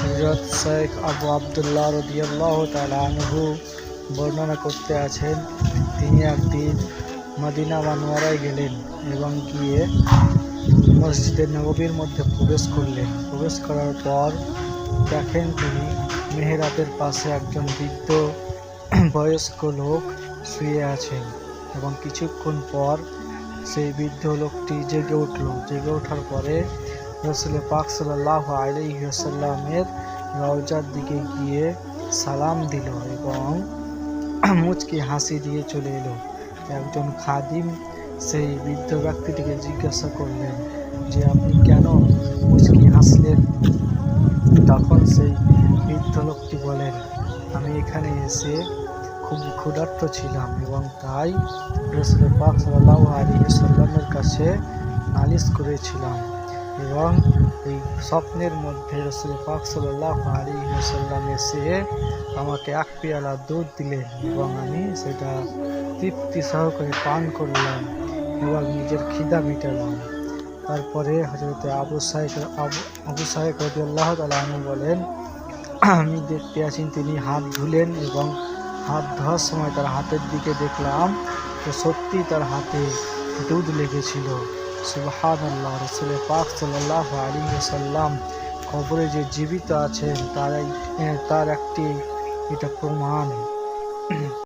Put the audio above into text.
হজরত শেখ আবু আবদুল্লাহ রদিয়াল্লাহ তালহু বর্ণনা করতে আছেন, তিনি একদিন মদিনা মানোয়ারায় গেলেন এবং গিয়ে মসজিদের নববীর মধ্যে প্রবেশ করলেন। প্রবেশ করার পর দেখেন তিনি মেহেরাবের পাশে একজন বৃদ্ধ বয়স্ক লোক শুয়ে আছেন এবং কিছুক্ষণ পর সেই বৃদ্ধ লোকটি জেগে উঠল। জেগে ওঠার পরে রসুল পাক সাল্লাহ আলহিহাসাল্লামের রওজার দিকে গিয়ে সালাম দিল এবং মুচকি হাসি দিয়ে চলে এলো। একজন খাদিম সেই বৃদ্ধ ব্যক্তিটিকে জিজ্ঞাসা করলেন, যে আপনি কেন মুচকি হাসলেন? তখন সেই বৃদ্ধ লোকটি বলেন, আমি এখানে এসে খুব ক্ষুধার্ত ছিলাম এবং তাই রসুল পাক সাল্লাহ আলী কাছে নালিশ করেছিলাম। এবং এই স্বপ্নের মধ্যে রসুল পাক সাল্লাহ আলী সাল্লাম এসে আমাকে এক পেয়ালা দুধ দিলেন এবং আমি সেটা তৃপ্তি সহকারে পান করলাম এবং নিজের খিদা মেটালাম। তারপরে হজরতে আবু সাহেব আবু আবু সাহেব রবি আল্লাহ তালু বলেন, আমি দেখতে আছি তিনি হাত ধুলেন এবং হাত ধোয়ার সময় তার হাতের দিকে দেখলাম তো সত্যি তার হাতে দুধ লেগেছিল। সুবাহান রসুলের পাক সাল্লাহ আলী সাল্লাম কবরে যে জীবিত আছেন তারাই তার একটি, এটা প্রমাণ।